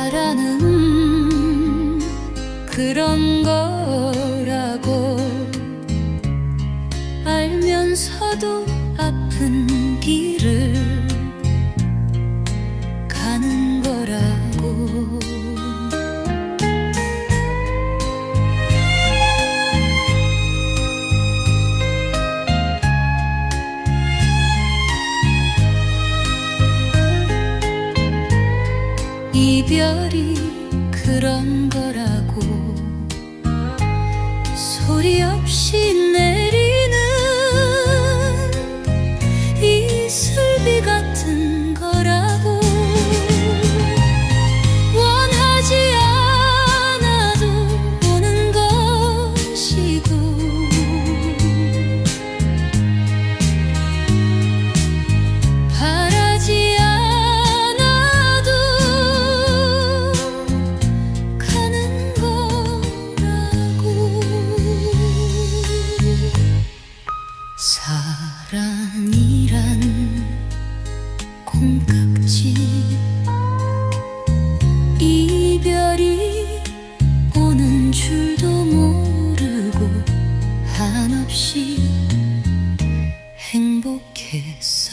사랑은 그런 거라고 알면서도 아픈 길을 이별이 그런 거라고. 소리 없이 내 콩깍지? 이별이 오는 줄도 모르고 한없이 행복했었네